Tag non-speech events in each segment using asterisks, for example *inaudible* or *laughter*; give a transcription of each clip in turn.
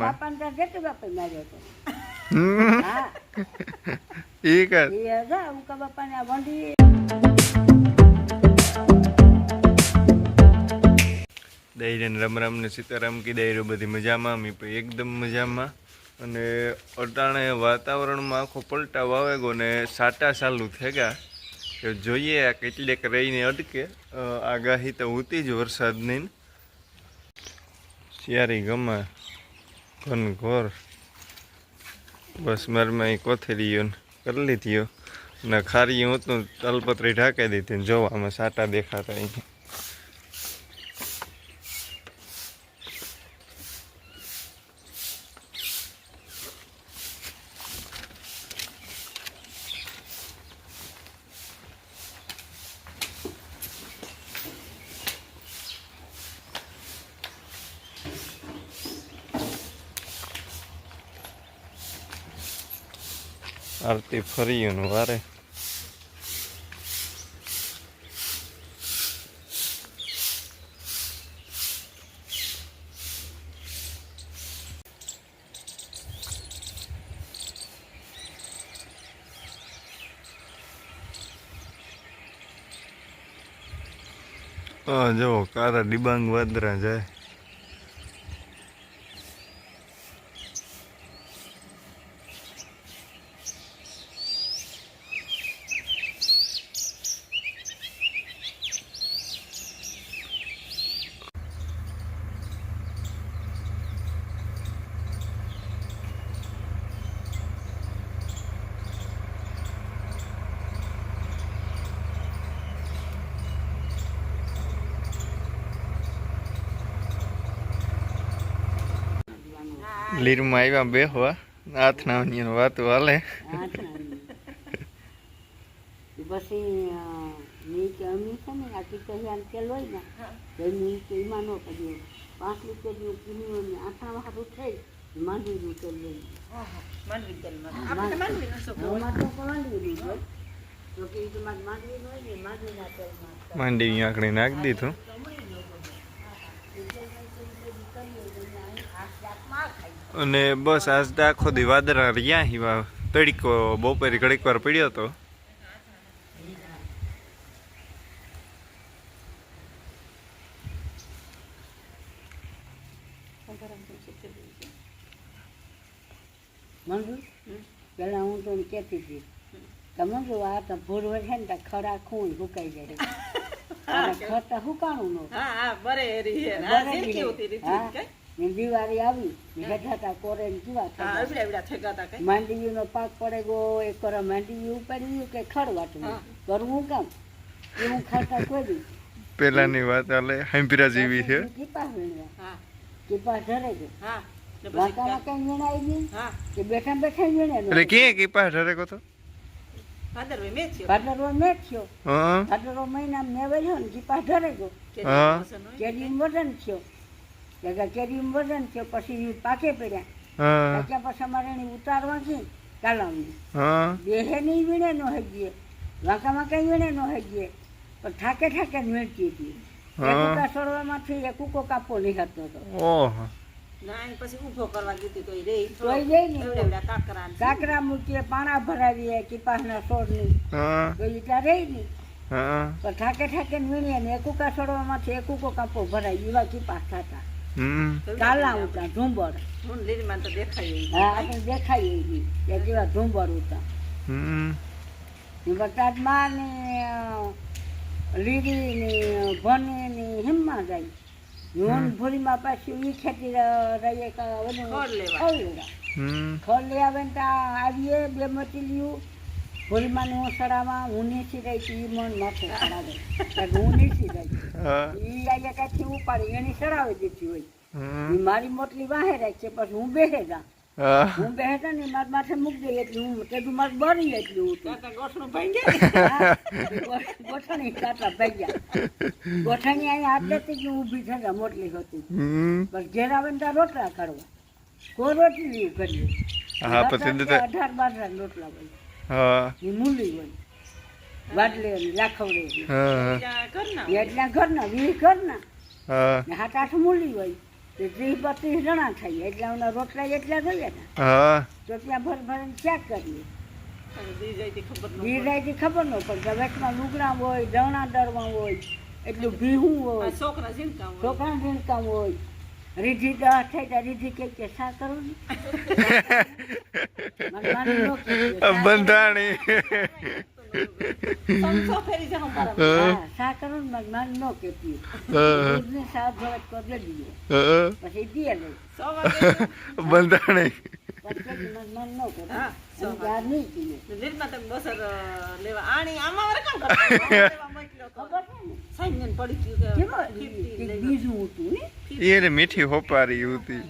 બાપાને ત્યાં જેટલું બાપા માર્યો હતો. હા. *laughs* ઈ કર. એ હતા ઉકા બાપાને આ વંડી. દૈરન રમ રમ ને સીતારામ કી દૈરો બધી મજામાં મી પણ એકદમ મજામાં. અને અટાણે વાતાવરણમાં આખો પલટાવ આવે ગયો ને સાટા ચાલુ થઈ ગયા કે જોઈએ આ કેટલેક રહીને અટકે. આગાહી તો હોતી જ વરસાદની. સિયારી ગમે. ઘન ઘોર. બસ મારમાં એ કોથેરીઓ કરી લીધીઓ. ને ખારી હું તો તલપત્રી ઢાંકી દીધી ને જોવા આમાં સાટા દેખાતા અહીં આરતી ફર્યું ને વારે જો કારા ડિબાંગ વાદરા જાય. લીરમાં આવ્યા બેહવા. હાથના વાતો હાલે. પછી મેં કે અમી છે ને આ ટીકરિયાને તેલ હોય ને તો મેં કે એમાં ન કર્યું પાંચ લીટરનું કિલો ને આઠા હારું થઈ માંડવીનું તેલ લઈ માંડવી તેલમાં. આપણે તો માંડવીનો છોકરો હોય. અમારે તો માંડવીનું જ હોય તો કે એ તમારે માંડવીનું હોય ને માંડવીના તેલમાં માંડી આંકડી નાખી દીધું અને બસ આજ તો આખો દી વાદરા રહ્યા હિવા તડકો બપોરે ઘડીક વાર પડ્યો હતો પેલા હું તો કહેતી હતી મંજુ આ તો ભૂરવર છે ને તો ખરા ખૂન સુકાઈ જાય ખરતા હુકાણું નો હા હા બરે એરી હે. હા. ને દિવાળી આવી ને હેઠાતા કોરે ને કેવા ગયા કઈ? માંડવીનો પાક પડે ગયો એક કરો માંડવી ઉપાડ્યું કે ખડવાટવું હા. કરવું કામ? એવું ખાતા કોઈ પેલાની વાત આલે હંપીરા જેવી છે. કીપા વીણવા કીપા ધરે ગયો હા. ને વાંકામાં કઈ વીણાય નહીં. હા. કે બેઠા બેઠા વીણે એટલે કે કીપા ધરે કો તો? ભાદરવે મેં થયો. ભાદરવો મેં થયો. ભાદરવો મહિના મેં વળ્યો ને કીપા ધરે ગયો. કે. કેરી વજન થયો. કે કેરી વજન પછી પાકે પડ્યા. હા. ત્યાં પછી અમારે એને ઉતારવા છે કાલામની હા નહીં વીણે નો હજીએ વાંકામાં કઈ વીણે નો હજીએ પણ ઠાકે ઠાકે જ વીણતી હતી. હા. એકુકા એ એક કાપો હતો. ના ને. કાકરા મૂકીએ પાણા ભરાવીએ કીપાસના છોડની. હા. તો ઈ ત્યાં રહી નહીં ઠાકે ઠાકે ને વીણીએ ને એકુકા છોડવામાંથી એક કાપો ભરાય એવા કીપાસ થતા. કાલા ઉતા લીલીમાં તો દેખાય હા આપણે દેખાય એવી. કે કેવા ઝુંબર ઉતા. હમ. વરસાદમાં ને લીલી ને ભને ને હિમમાં જાય નોન ભૂરીમાં પાછું ઈ ખેતી રહીએ ખોળ લેવા. લઈ આવે ને ત્યાં આવીએ બે મટીલિયું ભૂરીમાં ને ઓસડામાં હું નીચી રહી ઈ મન માથે સડાવે નીચી રહી હા. ઈ આયા કાથી ઉપાડી એની ચડાવી દીધી હોય. ઈ મારી મોટલી વાહે રાખી પછી હું બેહે જા. હું. બેહે જા ને મારા માથે મૂકી દઈ એટલે હું તેનું મારે બળી એટલું હતું. ગોઠણું ભાઈ ગોઠણી કાંટા ગયા. ગોઠણી અહીંયા આટલેથી જ ઊભી ગયા મોટલી હતી. પણ ઘેર આવે ને ત્યાં રોટલા કરવા. કોઈ રોટલી કરીએ. હા પછી તો અઢાર બાર રોટલા હોય હા. મૂલી હોય. વાડલે લાખવડે હા ત્યાં એટલા ઘરના વીસ ઘરના. હા. હાથ આઠ મૂલી હોય. ત્રીસ બત્રીસ જણા થઈએ એટલે એના રોટલા એટલા જોઈએ ને. હા. તો ત્યાં ભર ભરીને કરીએ. અને જાય ખબર ન પડે. વેચમાં લુગડા હોય દવણા દરવા હોય એટલું ભીહું હોય. છોકરા ઝીણકા હોય. છોકરા ઝીણકામ હોય. રીધી દહ થાય રીધી કે કે શા કરો ને. *laughs* બંધાણી. બંધાણી પછી કે મને માની ન કહેતી. હા, સો અને ત્યાર નહીં પીએ નિર્મા તમે બસર અ, લેવા. આણી આમાં વરે કામ કરતા લેવા મોકલ્યો તો. ખબર છે ને. સાંજને પડી ગયું કે કેમાં ફીફતી લઈ બીજું હતું ને? મીઠી હોપારી હતી.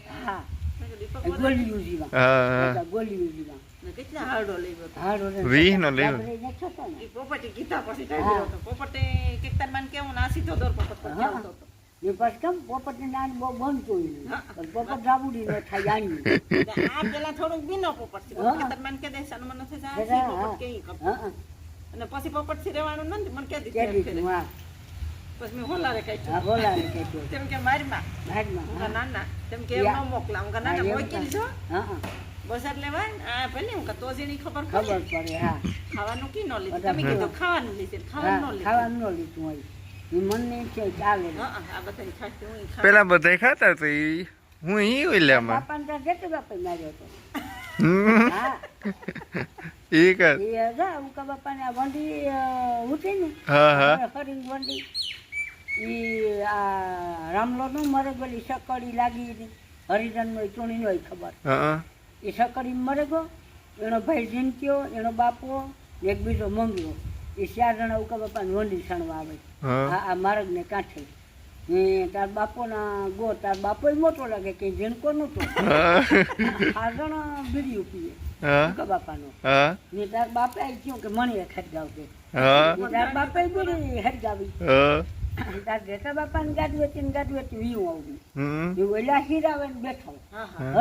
ગોળીયું જીવા. હા હા. જીવા. કેટલા હારડો લઈ ગયો તો. હારો લેવો. ગાભરે ન થતો ને. ઈ પોપટી કીધા પછી કઈ હા. તો. પોપટે કીર્તન માન કેવું ના સીધો દોર પોપટ પર હા. ચાલતો એ પછી કેમ પોપટને નાન બહુ બંધ પણ પોપટ જાબુડી ન થાય આની આ પેલા થોડુંક બીનો પોપટ છે કીર્તન માન કે દે સન્માન નથી જાય પોપટ કે ઈ કરતો. હા, હા. અને પછી પોપટથી રહેવાનું નથી મને કે દીધું પછી મેં હોલારે હા, કાઢ્યું બોલાવે કે છે. તેમ કે મારી માં. કહું, નાના તેમ કે એમ ન મોકલા હું કહું, હા, નાના મોકલી જો હા, હા. બજાર લેવા ને, આ ભલે હું કહું, તો જ ખબર ખબર પડે હા. ખાવાનું કી ન લીધું? તમે કીધું ખાવાનું લીધું ખાવાનું ન લીધું. ખાવાનું ન લીધું હોય. ચાલે. હા, આ બધાય હું પેલા ખાતા તો ઈ હું ઈ ઓલ્યામાં બાપાને ત્યાં જેટલું બાપા માર્યો હતો. હા. ઈ કર એ હતા ઉકા બાપાને આ વંડી ઉઠી ને હા હા. ફરી વંડી. ઈ આ રામલો નું મરે ગયેલી સકડી લાગી હતી. હરિજન નો ચૂણી નો ખબર હા. એ સકડી મરે ગયો. એનો ભાઈ જીનક્યો એનો બાપો ને એક બીજો મંગ્યો એ ચાર જણા ઉકા બાપા નોંધી સણવા આવે. આ આ માર્ગ ને કાંઠે. ને તાર બાપોના ગો તાર બાપો મોટો લાગે કે જીણકો નતો આ જણા બીડી પીએ હા. ઉકા બાપાનો. હા. ને તાર બાપે કહ્યું કે મણી ખટગાવ ગાવજે તાર બાપે બીડી હટગાવી ગાવી તાર જેઠા બાપાને ગાડી હતી ને ગાડી હતી વીવું આવ્યું એવું એ ઓલા હીરાવે ને બેઠો. હા, હા.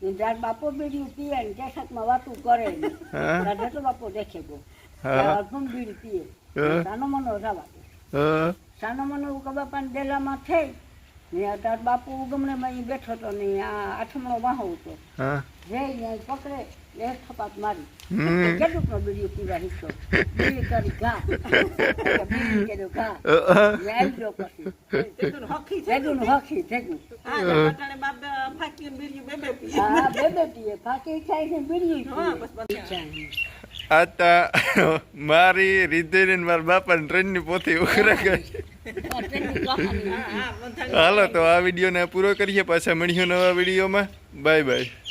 હરિજન ને તાર બાપો બીડી પીએ ને કેસકમાં વાતું કરે ને તો બાપો દેખે ગયો હા. બીડી પીએ. સાનો મનો રાવા સાનો મનો ઉકા બાપાને ડેલામાં થઈ ને તાર બાપુ ઉગમણે માં બેઠો તો ને આ આઠમણો વાહો હતો. પકડે થપાત મારી. કેટલું નો બીડીઓ પીવા હિસ્સો બીડી કરી ઘા. બીડી કર્યો. ને પછી હકી નું બાપ બીડી મારી રીધે ને મારા ટ્રેનની પોથી ઉખરા હાલો તો આ વિડીયોને પૂરો કરીએ પાછા મળ્યો નવા વિડીયોમાં. Bye bye.